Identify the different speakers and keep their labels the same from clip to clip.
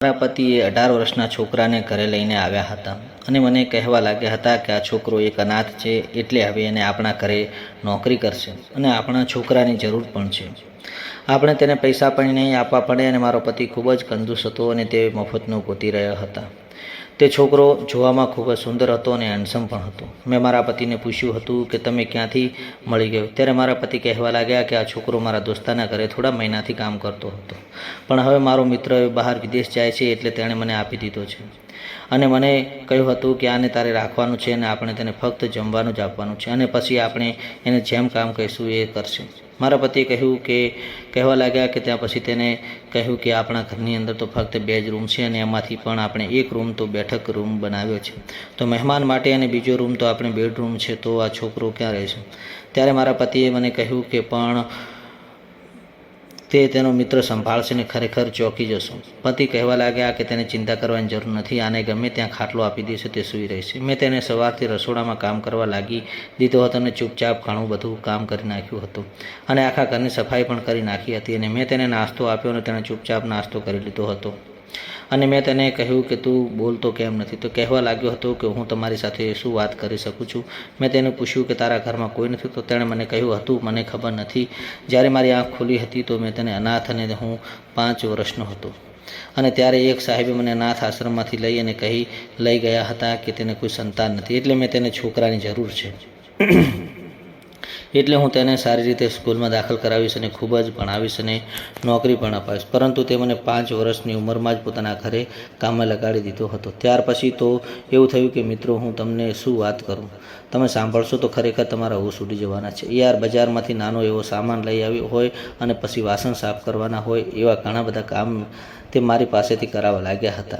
Speaker 1: મારા પતિએ અઢાર વર્ષના છોકરાને ઘરે લઈને આવ્યા હતા અને મને કહેવા લાગ્યા હતા કે આ છોકરો એક અનાથ છે, એટલે હવે એને આપણા ઘરે નોકરી કરશે અને આપણા છોકરાની જરૂર પણ છે. આપણે તેને પૈસા પણ નહીં આપવા પડે અને મારો પતિ ખૂબ જ કંજૂસ હતો અને તે મફતનું ગોતી રહ્યા હતા. તે છોકરો જોવામાં ખૂબ જ સુંદર હતો અને હેન્ડસમ પણ હતો. મેં મારા પતિને પૂછ્યું હતું કે તમે ક્યાંથી મળી ગયો? ત્યારે મારા પતિ કહેવા લાગ્યા કે આ છોકરો મારા દોસ્તાના ઘરે થોડા મહિનાથી કામ કરતો હતો. પણ હવે મારો મિત્ર બહાર વિદેશ જાય છે એટલે તેણે મને આપી દીધો છે. અને મને કહ્યું હતું કે આને તારે રાખવાનું છે અને આપણે તેને ફક્ત જમવાનું જ આપવાનું છે અને પછી આપણે એને જેમ કામ કહીશું એ કરશે. મારા પતિએ કહ્યું કે, કહેવા લાગ્યા કે ત્યાં પછી તેને કહ્યું કે આપણા ઘરની અંદર તો ફક્ત બે જ રૂમ છે અને એમાંથી પણ આપણે એક રૂમ તો બેઠક રૂમ બનાવ્યો છે. તો મહેમાન માટે અને બીજો રૂમ તો આપણે બેડરૂમ છે, તો આ છોકરો ક્યાં રહેશે? ત્યારે મારા પતિએ મને કહ્યું કે પણ તે તેનો મિત્ર સંભાળશે ને ખરેખર ચોંકી જશો. પતિ કહેવા લાગ્યા કે તેને ચિંતા કરવાની જરૂર નથી, આને ગમે ત્યાં ખાટલો આપી દેશે તે સૂઈ રહેશે. મેં તેને સવારથી રસોડામાં કામ કરવા લાગી દીધો હતો અને ચૂપચાપ ઘણું બધું કામ કરી નાખ્યું હતું અને આખા ઘરની સફાઈ પણ કરી નાખી હતી અને મેં તેને નાસ્તો આપ્યો અને તેણે ચૂપચાપ નાસ્તો કરી લીધો હતો. અને મેં તેને કહ્યું કે તું બોલતો કેમ નથી? તો કહેવા લાગ્યો હતો કે હું તમારી સાથે શું વાત કરી શકું છું? મેં તેને પૂછ્યું કે તારા ઘરમાં કોઈ નથી? તો તેણે મને કહ્યું, હતું, મને ખબર નથી. જ્યારે મારી આંખ ખુલી હતી તો મેં તેને અનાથ અને હું પાંચ વર્ષનો હતો. અને ત્યારે એક સાહેબે મને અનાથ આશ્રમમાંથી લઈ અને કહી, લઈ ગયા હતા કે તેને કોઈ સંતાન નથી. એટલે મેં તેને છોકરાની જરૂર છે. એટલે હું તેને સારી રીતે સ્કૂલમાં દાખલ કરાવીશ અને ખૂબ જ ભણાવીશ અને નોકરી પણ અપાવીશ. પરંતુ તે મને પાંચ વર્ષની ઉંમરમાં જ પોતાના ઘરે કામમાં લગાડી દીધો હતો. ત્યાર પછી તો એવું થયું કે, મિત્રો, હું તમને શું વાત કરું? તમે સાંભળશો તો ખરેખર તમારા હોશ ઉડી જવાના છે. યાર, બજારમાંથી નાનો એવો સામાન લઈ આવ્યો હોય અને પછી વાસણ સાફ કરવાના હોય એવા ઘણા બધા કામ તે મારી પાસેથી કરાવવા લાગ્યા હતા.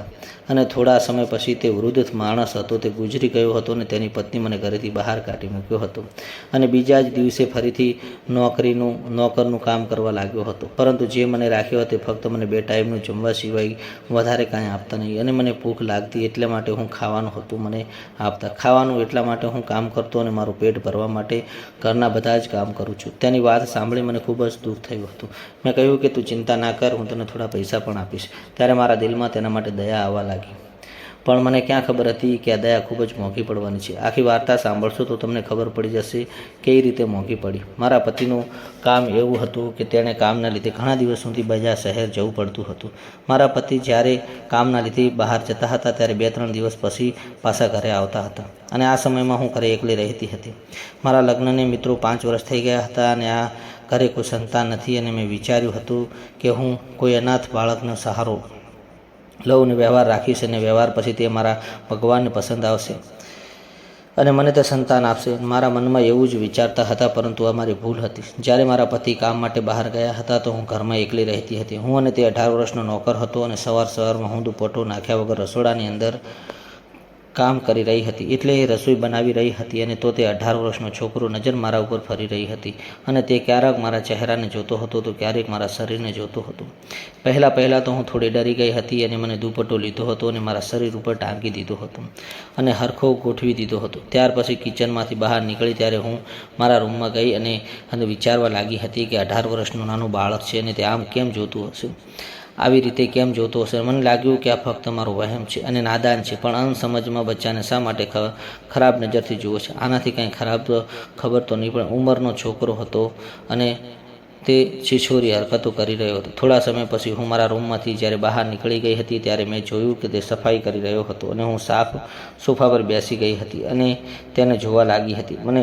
Speaker 1: અને થોડા સમય પછી તે વૃદ્ધ માણસ હતો, તે ગુજરી ગયો હતો અને તેની પત્ની મને ઘરેથી બહાર કાઢી મૂક્યો હતો. અને બીજા જ દિવસે ફરીથી નોકરીનું, નોકરનું કામ કરવા લાગ્યો હતો. પરંતુ જે મને રાખ્યો તે ફક્ત મને બે ટાઈમનું જમવા સિવાય વધારે કાંઈ આપતા નહીં. અને મને ભૂખ લાગતી એટલા માટે હું ખાવાનું હતું, મને આપતા. ખાવાનું એટલા માટે હું કામ કરતો અને મારું પેટ ભરવા માટે ઘરના બધા જ કામ કરું છું. તેની વાત સાંભળી મને ખૂબ જ દુઃખ થયું હતું. મેં કહ્યું કે તું ચિંતા ના કર, હું તને થોડા પૈસા પણ આપીશ. ત્યારે મારા દિલમાં તેના માટે દયા આવવા લાગી. પણ મને ક્યાં ખબર હતી કે આ દયા ખૂબ જ મોંઘી પડવાની છે. આખી વાર્તા સાંભળશો તો તમને ખબર પડી જશે કઈ રીતે મોંઘી પડી. મારા પતિનું કામ એવું હતું કે તેણે કામના લીધે ઘણા દિવસ સુધી બજાર શહેર જવું પડતું હતું. મારા પતિ જ્યારે કામના લીધે બહાર જતા હતા ત્યારે બે ત્રણ દિવસ પછી પાછા ઘરે આવતા હતા અને આ સમયમાં હું ઘરે એકલી રહેતી હતી. મારા લગ્નને મિત્રો પાંચ વર્ષ થઈ ગયા હતા અને આ ઘરે કોઈ સંતાન નથી અને મેં વિચાર્યું હતું કે હું કોઈ અનાથ બાળકનો સહારો લઉં અને વ્યવહાર રાખીશ અને વ્યવહાર પછી તે મારા ભગવાનને પસંદ આવશે. અને મને તે સંતાન આપશે. મારા મનમાં એવું જ વિચારતા હતા, પરંતુ આ મારી ભૂલ હતી. જ્યારે મારા પતિ કામ માટે બહાર ગયા હતા, તો હું ઘરમાં એકલી રહેતી હતી. હું અને તે અઢાર વર્ષનો નોકર હતો અને સવાર સવારમાં હું દુપટ્ટો નાખ્યા વગર રસોડાની અંદર કામ કરી રહી હતી. એટલે એ રસોઈ બનાવી રહી હતી અને તો તે અઢાર વર્ષનો છોકરો નજર મારા ઉપર ફરી રહી હતી અને તે ક્યારેક મારા ચહેરાને જોતો હતો તો ક્યારેક મારા શરીરને જોતો હતો. પહેલાં પહેલાં તો હું થોડી ડરી ગઈ હતી અને મને દુપટ્ટો લીધો હતો અને મારા શરીર ઉપર ટાંકી દીધો હતો અને હરખો ગોઠવી દીધો હતો. ત્યાર પછી કિચનમાંથી બહાર નીકળી ત્યારે હું મારા રૂમમાં ગઈ અને વિચારવા લાગી હતી કે અઢાર વર્ષનું નાનું બાળક છે અને તે આમ કેમ જોતું હશે? આવી રીતે કેમ જોતો હશે? મને લાગ્યું કે આ ફક્ત મારો વહેમ છે અને નાદાન છે, પણ અનસમજમાં બચ્ચાને શા માટે ખરાબ નજરથી જુએ છે? આનાથી કંઈ ખરાબ ખબર તો નહીં, પણ ઉંમરનો છોકરો હતો અને તે છીછોરી હરકતો કરી રહ્યો હતો. થોડા સમય પછી હું મારા રૂમમાંથી જ્યારે બહાર નીકળી ગઈ હતી ત્યારે મેં જોયું કે તે સફાઈ કરી રહ્યો હતો અને હું સાફ સોફા પર બેસી ગઈ હતી અને તેને જોવા લાગી હતી. મને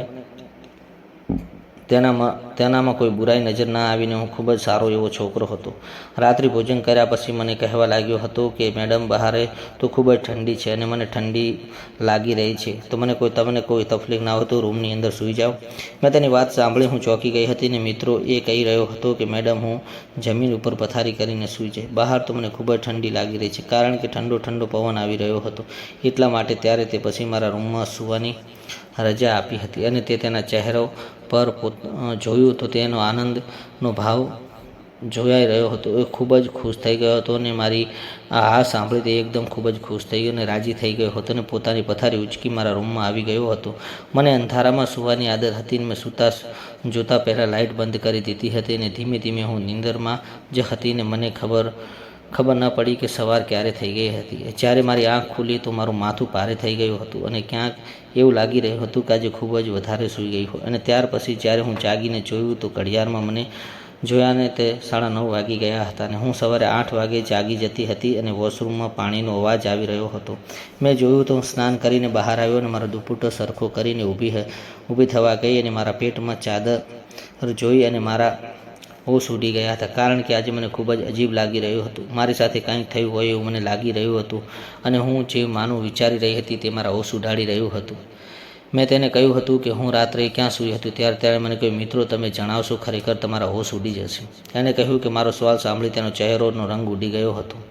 Speaker 1: તેનામાં તેનામાં કોઈ બુરાઈ નજર ના આવીને હું ખૂબ જ સારો એવો છોકરો હતો. રાત્રિ ભોજન કર્યા પછી મને કહેવા લાગ્યો હતો કે, મેડમ, બહારે તો ખૂબ જ ઠંડી છે અને મને ઠંડી લાગી રહી છે. તો મને કોઈ, તમને કોઈ તકલીફ ના હોય તો રૂમની અંદર સૂઈ જાઓ. મેં તેની વાત સાંભળી હું ચોંકી ગઈ હતી ને મિત્રો એ કહી રહ્યો હતો કે, મેડમ, હું જમીન ઉપર પથારી કરીને સૂઈ જાય બહાર તો મને ખૂબ જ ઠંડી લાગી રહી છે, કારણ કે ઠંડો ઠંડો પવન આવી રહ્યો હતો. એટલા માટે ત્યારે તે પછી મારા રૂમમાં સૂવાની રજા આપી હતી અને તે તેના ચહેરો પર પોત જોયું તો તેનો આનંદનો ભાવ જોયાઈ રહ્યો હતો. એ ખૂબ જ ખુશ થઈ ગયો હતો અને મારી આ સાંભળી તે એકદમ ખૂબ જ ખુશ થઈ ગયો અને રાજી થઈ ગયો હતો અને પોતાની પથારી ઉચકી મારા રૂમમાં આવી ગયો હતો. મને અંધારામાં સૂવાની આદત હતી અને મેં સૂતા જોતાં પહેલાં લાઇટ બંધ કરી દીધી હતી અને ધીમે ધીમે હું નીંદરમાં જ હતી ને મને ખબર ખબર ન પડી કે સવાર ક્યારે થઈ ગઈ હતી. જ્યારે મારી આંખ ખુલી તો મારું માથું ભારે થઈ ગયું હતું અને ક્યાંક એવું લાગી રહ્યું હતું કે આજે ખૂબ જ વધારે સૂઈ ગઈ હોય. અને ત્યાર પછી જ્યારે હું જાગીને જોયું તો ઘડિયાળમાં મને જોયાને તે સાડા નવ વાગી ગયા હતા અને હું સવારે આઠ વાગે જાગી જતી હતી અને વોશરૂમમાં પાણીનો અવાજ આવી રહ્યો હતો. મેં જોયું તો હું સ્નાન કરીને બહાર આવ્યો અને મારો દુપટ્ટો સરખો કરીને ઊભી ઊભી થવા ગઈ અને મારા પેટમાં ચાદર જોઈ અને મારા હોશ ઉડી ગયા હતા. કારણ કે આજે મને ખૂબ જ અજીબ લાગી રહ્યું હતું. મારી સાથે કંઈક થયું હોય એવું મને લાગી રહ્યું હતું અને હું જે માનું વિચારી રહી હતી તે મારા હોશ ઉડાડી રહ્યું હતું. મેં તેને કહ્યું હતું કે હું રાત્રે ક્યાં સૂઈ હતું? ત્યારે ત્યારે મને કહ્યું, મિત્રો, તમે જણાવશો ખરેખર તમારા હોશ ઉડી જશે. તેણે કહ્યું કે મારો સવાલ સાંભળી તેનો ચહેરોનો રંગ ઉડી ગયો હતો.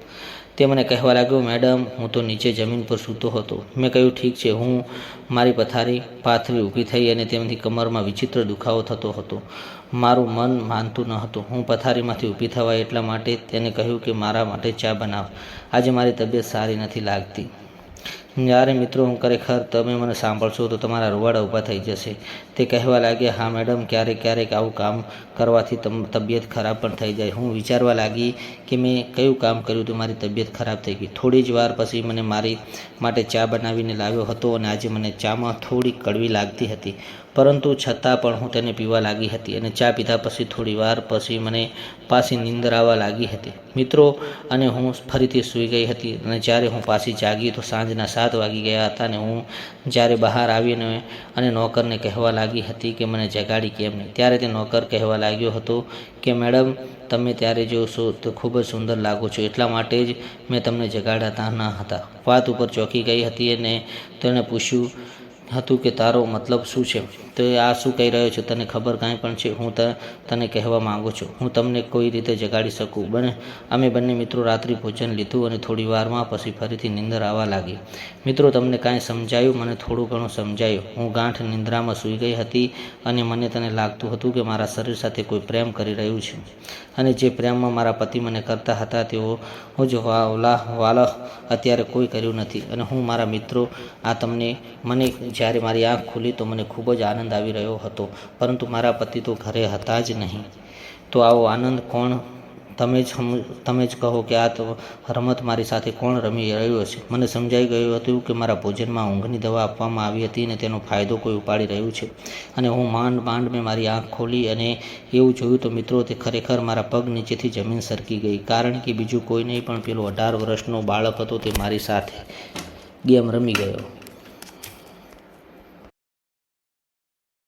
Speaker 1: તે મને કહેવા લાગ્યો, મેડમ, હું તો નીચે જમીન પર સૂતો હતો. મેં કહ્યું, ઠીક છે, હું મારી પથારી પાથરી ઊભી થઈ અને તેમની કમરમાં વિચિત્ર દુખાવો થતો હતો. મારું મન માનતું ન હતું. હું પથારીમાંથી ઊભી થવાય એટલા માટે તેને કહ્યું કે, મારા માટે ચા બનાવ. આજે મારી તબિયત સારી નથી લાગતી. જ્યારે મિત્રો હું ખરેખર તમે મને સાંભળશો તો તમારા રૂવાડા ઊભા થઈ જશે. તે કહેવા લાગ્યા, હા મેડમ, ક્યારેક ક્યારેક આવું કામ કરવાથી તમ, તબિયત ખરાબ પણ થઈ જાય. હું વિચારવા લાગી કે મેં કયું કામ કર્યું તો મારી તબિયત ખરાબ થઈ ગઈ. થોડી જ વાર પછી મને મારી માટે ચા બનાવીને લાવ્યો હતો અને આજે મને ચામાં થોડી કડવી લાગતી હતી. પરંતુ છતાં પણ હું તેને પીવા લાગી હતી અને ચા પીધા પછી થોડી વાર પછી મને પાછી નીંદર આવવા લાગી હતી. મિત્રો, અને હું ફરીથી સૂઈ ગઈ હતી અને જ્યારે હું પાછી જાગી તો સાંજના સાત વાગી ગયા હતા અને હું જ્યારે બહાર આવીને અને નોકરને કહેવા લાગી હતી કે મને જગાડી કેમ નહીં. ત્યારે તે નોકર કહેવા લાગ્યો હતો કે, મેડમ, તમે ત્યારે જોશો તો ખૂબ જ સુંદર લાગો છો. એટલા માટે જ મેં તમને જગાડતા ન હતા. વાત ઉપર ચોંકી ગઈ હતી અને તેણે પૂછ્યું હતું કે તારો મતલબ શું છે? તો આ શું કહી રહ્યો છે? તને ખબર કાંઈ પણ છે? હું તને કહેવા માગું છું. હું તમને કોઈ રીતે જગાડી શકું? બને. અમે બંને મિત્રો રાત્રિ ભોજન લીધું અને થોડી વારમાં પછી ફરીથી નિંદર આવવા લાગી. મિત્રો, તમને કાંઈ સમજાયું? મને થોડું ઘણું સમજાયું. હું ગાંઠ નિંદ્રામાં સૂઈ ગઈ હતી અને મને તને લાગતું હતું કે મારા શરીર સાથે કોઈ પ્રેમ કરી રહ્યું છે. અને જે પ્રેમમાં મારા પતિ મને કરતા હતા, તેઓ હું જ વાલા વાલા અત્યારે કોઈ કર્યું નથી. અને હું મારા મિત્રો આ તમને મને જ્યારે મારી આંખ ખુલી તો મને ખૂબ જ આનંદ આવી રહ્યો હતો, પરંતુ મારા પતિ તો ઘરે હતા જ નહીં. તો આવો આનંદ કોણ? તમે જ તમે જ કહો કે આ તો રમત મારી સાથે કોણ રમી રહ્યો છે મને સમજાઈ ગયું હતું કે મારા ભોજનમાં ઊંઘની દવા આપવામાં આવી હતી અને તેનો ફાયદો કોઈ ઉપાડી રહ્યું છે. અને હું માંડ માંડ મેં મારી આંખ ખોલી અને એવું જોયું તો મિત્રો તે ખરેખર મારા પગ નીચેથી જમીન સરકી ગઈ, કારણ કે બીજું કોઈ નહીં પણ પેલો અઢાર વર્ષનો બાળક હતો તે મારી સાથે ગેમ રમી ગયો.